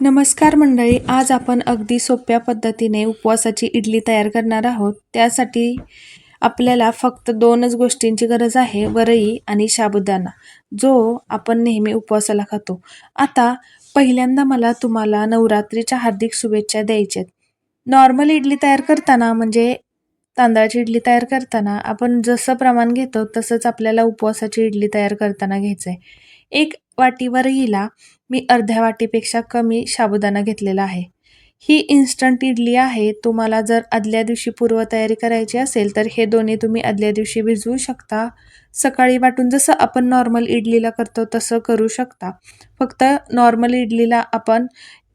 नमस्कार मंडळी आज आपण अगदी सोप्या पद्धतीने उपवासाची इडली तयार करणार आहोत. त्यासाठी आपल्याला फक्त दोनच गोष्टींची गरज आहे वरई आणि साबुदाणा जो आपण नेहमी उपवासाला खातो. आता पहिल्यांदा मला तुम्हाला नवरात्रीच्या हार्दिक शुभेच्छा द्यायच्या आहेत नॉर्मल इडली तयार करताना म्हणजे तांदळाची इडली तयार करताना आपण जसं प्रमाण घेतो तसंच आपल्याला उपवासाची इडली तयार करताना घ्यायचं आहे एक वाटीवर हिला मी अर्ध्या वाटीपेक्षा कमी साबुदाणा घेतलेला आहे. ही इन्स्टंट इडली आहे तुम्हाला जर आदल्या दिवशी पूर्वतयारी करायची असेल तर हे दोन्ही तुम्ही आदल्या दिवशी भिजवू शकता. सकाळी वाटून जसं आपण नॉर्मल इडलीला करतो तसं करू शकता. फक्त नॉर्मल इडलीला आपण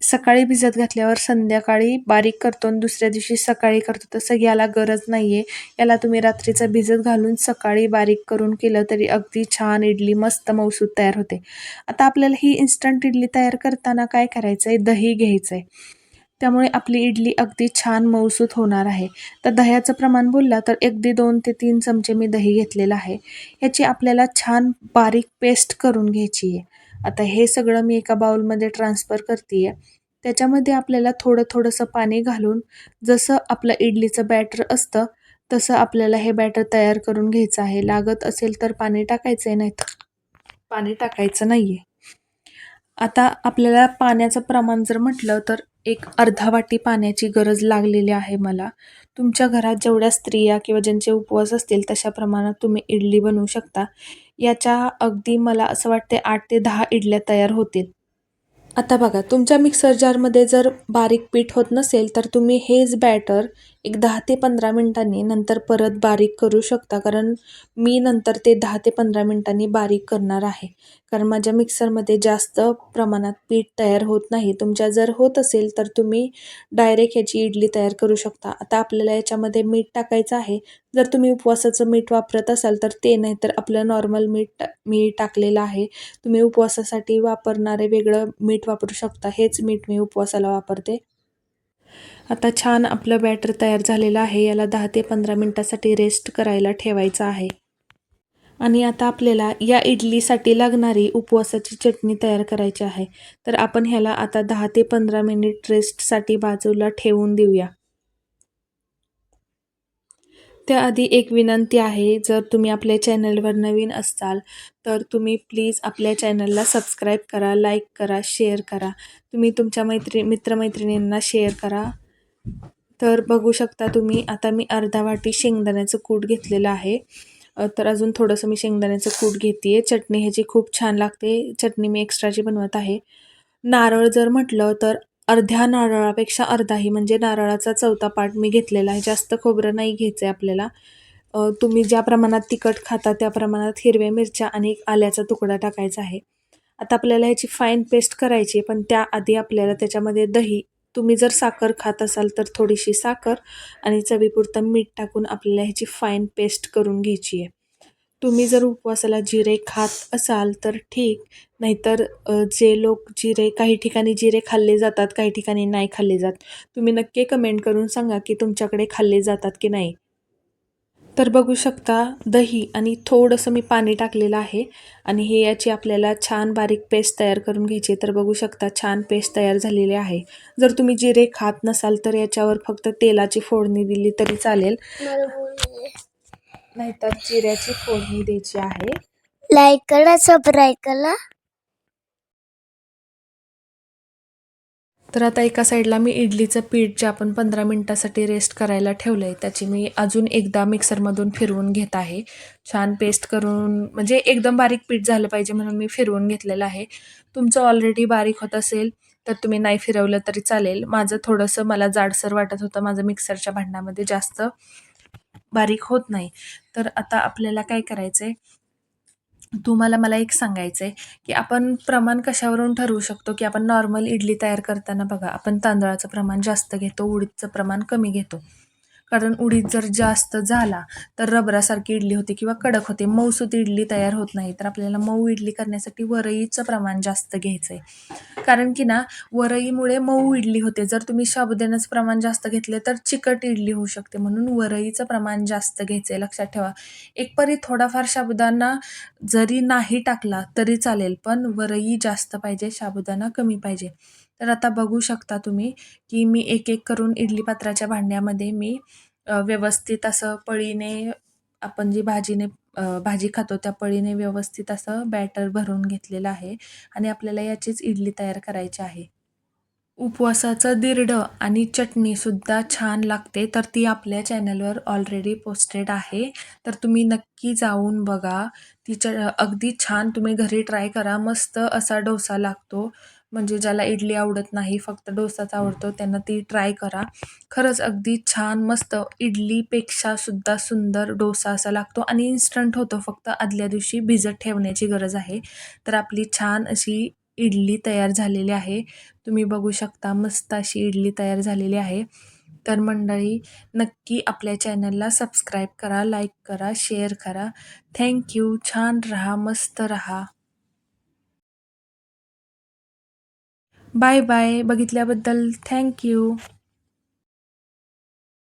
सकाळी भिजत घातल्यावर संध्याकाळी बारीक करतो आणि दुसऱ्या दिवशी सकाळी करतो. तसं याला गरज नाही आहे याला तुम्ही रात्रीचं भिजत घालून सकाळी बारीक करून केलं तरी अगदी छान इडली मस्त मौसूद तयार होते. आता आपल्याला ही इन्स्टंट इडली तयार करताना काय करायचं आहे दही घ्यायचं आहे त्यामुळे आपली इडली अगदी छान मौसूद होणार आहे. तर दह्याचं प्रमाण बोलला तर अगदी दोन ते तीन चमचे मी दही घेतलेलं आहे. याची आपल्याला छान बारीक पेस्ट करून घ्यायची आहे. आता हे सगळं मी एका बाउलमध्ये ट्रान्सफर करते आहे त्याच्यामध्ये आपल्याला थोडं थोडंसं पाणी घालून जसं आपलं इडलीचं बॅटर असतं तसं आपल्याला हे बॅटर तयार करून घ्यायचं आहे. लागत असेल तर पाणी टाकायचं आहे नाही पाणी टाकायचं नाही आहे आता आपल्याला पाण्याचं प्रमाण जर म्हटलं तर एक अर्धा वाटी पाण्याची गरज लागलेली आहे मला. तुमच्या घरात जेवढ्या स्त्रिया किंवा ज्यांचे उपवास असतील तशा प्रमाणात तुम्ही इडली बनवू शकता. याच्या अगदी मला असं वाटते आठ ते दहा इडल्या तयार होतील. आता बघा तुमच्या मिक्सर जारमध्ये जर बारीक पीठ होत नसेल तर तुम्ही हेच बॅटर एक दहा ते पंधरा मिनटांनी नंतर परत बारीक करू शकता. कारण मी नंतर ते दहा ते पंधरा मिनटांनी बारीक करणार आहे. कारण माझ्या मिक्सरमध्ये जास्त प्रमाणात पीठ तयार होत नाही. तुमच्या जर होत असेल तर तुम्ही डायरेक्ट ह्याची इडली तयार करू शकता. आता आपल्याला याच्यामध्ये मीठ टाकायचं आहे. जर तुम्ही उपवासाचं मीठ वापरत असाल तर ते नाही तर आपलं नॉर्मल मीठ मी टाकलेलं आहे. तुम्ही उपवासासाठी वापरणारे वेगळं मीठ वापरू शकता. हेच मीठ मी उपवासाला वापरते. आता छान आपलं बॅटर तयार झालेलं आहे. याला दहा ते पंधरा मिनटासाठी रेस्ट करायला ठेवायचं आहे. आणि आता आपल्याला या इडलीसाठी लागणारी उपवासाची चटणी तयार करायची आहे. तर आपण ह्याला आता दहा ते पंधरा मिनिट रेस्टसाठी बाजूला ठेवून देऊया. त्याआधी एक विनंती आहे जर तुम्ही आपल्या चॅनलवर नवीन असाल तर तुम्ही प्लीज आपल्या चॅनलला सबस्क्राईब करा लाईक करा शेअर करा. तुम्ही तुमच्या मैत्री मित्रमैत्रिणींना शेअर करा. तर बघू शकता तुम्ही आता मी अर्धा वाटी शेंगदाण्याचं कूट घेतलेलं आहे. तर अजून थोडंसं मी शेंगदाण्याचं कूट घेते आहे चटणी ह्याची खूप छान लागते. चटणी मी एक्स्ट्राची बनवत आहे. नारळ जर म्हटलं तर अर्ध्या नारळापेक्षा अर्धाही म्हणजे नारळाचा चौथा पार्ट मी घेतलेला आहे. जास्त खोबरं नाही घ्यायचं आहे आपल्याला तुम्ही ज्या प्रमाणात तिखट खाता त्या प्रमाणात हिरव्या मिरच्या आणि आल्याचा तुकडा टाकायचा आहे. आता आपल्याला ह्याची फाईन पेस्ट करायची पण त्याआधी आपल्याला त्याच्यामध्ये दही तुम्ही जर साखर खात असाल तर थोडीशी साखर आणि चवीपुरतं मीठ टाकून आपल्याला ह्याची फाईन पेस्ट करून घ्यायची आहे. तुम्ही जर उपवासाला जिरे खात असाल तर ठीक नाहीतर जे लोक जिरे काही ठिकाणी जिरे खाल्ले जातात काही ठिकाणी नाही खाल्ले जात. तुम्ही नक्की कमेंट करून सांगा की तुमच्याकडे खाल्ले जातात की नाही. तर बघू शकता दही आणि थोडंसं मी पाणी टाकलेलं आहे आणि हे याची आपल्याला छान बारीक पेस्ट तयार करून घ्यायची तर बघू शकता छान पेस्ट तयार झालेली आहे. जर तुम्ही जिरे खात नसाल तर याच्यावर फक्त तेलाची फोडणी दिली तरी चालेल. नाहीतर जिऱ्याची फोडणी द्यायची आहे. लाईक करा सबस्क्राईब करा. तर आता एका साईडला मी इडलीचं पीठ जे आपण पंधरा मिनटासाठी रेस्ट करायला ठेवलं आहे त्याची मी अजून एकदा मिक्सरमधून फिरवून घेत आहे. छान पेस्ट करून म्हणजे एकदम बारीक पीठ झालं पाहिजे म्हणून मी फिरवून घेतलेलं आहे. तुमचं ऑलरेडी बारीक होत असेल तर तुम्ही नाही फिरवलं तरी चालेल. माझं थोडंसं मला जाडसर वाटत होतं माझं मिक्सरच्या भांड्यामध्ये जास्त बारीक होत नाही. तर आता आपल्याला काय करायचं आहे तुम्हाला मला एक सांगायचं आहे की आपण प्रमाण कशावरून ठरवू शकतो? की आपण नॉर्मल इडली तयार करताना बघा आपण तांदळाचं प्रमाण जास्त घेतो उडीदचं प्रमाण कमी घेतो. कारण उडीद जर जास्त झाला तर रबरासारखी इडली होते किंवा कडक होते. मऊसूत इडली तयार होत नाही. तर आपल्याला मऊ इडली करण्यासाठी वरईचं प्रमाण जास्त घ्यायचं आहे कारण की ना वरईमुळे मऊ इडली होते. जर तुम्ही साबुदाण्याचं प्रमाण जास्त घेतले तर चिकट इडली होऊ शकते. म्हणून वरईचं प्रमाण जास्त घ्यायचं आहे लक्षात ठेवा. एक परी थोडाफार साबुदाणा जरी नाही टाकला तरी चालेल पण वरई जास्त पाहिजे साबुदाणा कमी पाहिजे. तर आता बघू शकता तुम्ही की मी एक एक करून इडली पात्राच्या भांड्यामध्ये मी व्यवस्थित असं पळीने आपण जी भाजीने भाजी खातो त्या पळीने व्यवस्थित असं बॅटर भरून घेतलेलं आहे आणि आपल्याला याचीच इडली तयार करायची आहे. उपवासाचं दिरडं आणि चटणीसुद्धा छान लागते तर ती आपल्या चॅनलवर ऑलरेडी पोस्टेड आहे. तर तुम्ही नक्की जाऊन बघा. तिच्या अगदी छान तुम्ही घरी ट्राय करा. मस्त असा डोसा लागतो. म्हणजे ज्याला इडली आवडत नाही फक्त डोसाच आवडतो त्यांना ती ट्राय करा. खरंच अगदी छान मस्त इडलीपेक्षा सुद्धा सुंदर डोसा असा लागतो आणि इन्स्टंट होतो फक्त आदल्या दिवशी भिजत ठेवण्याची गरज आहे. तर आपली छान अशी इडली तयार झालेली आहे. तुम्ही बघू शकता मस्त अशी इडली तयार झालेली आहे. तर मंडळी नक्की आपल्या चॅनलला सबस्क्राईब करा लाईक करा शेअर करा. थँक्यू छान रहा मस्त रहा. Bye bye. बघितल्याबद्दल थँक्यू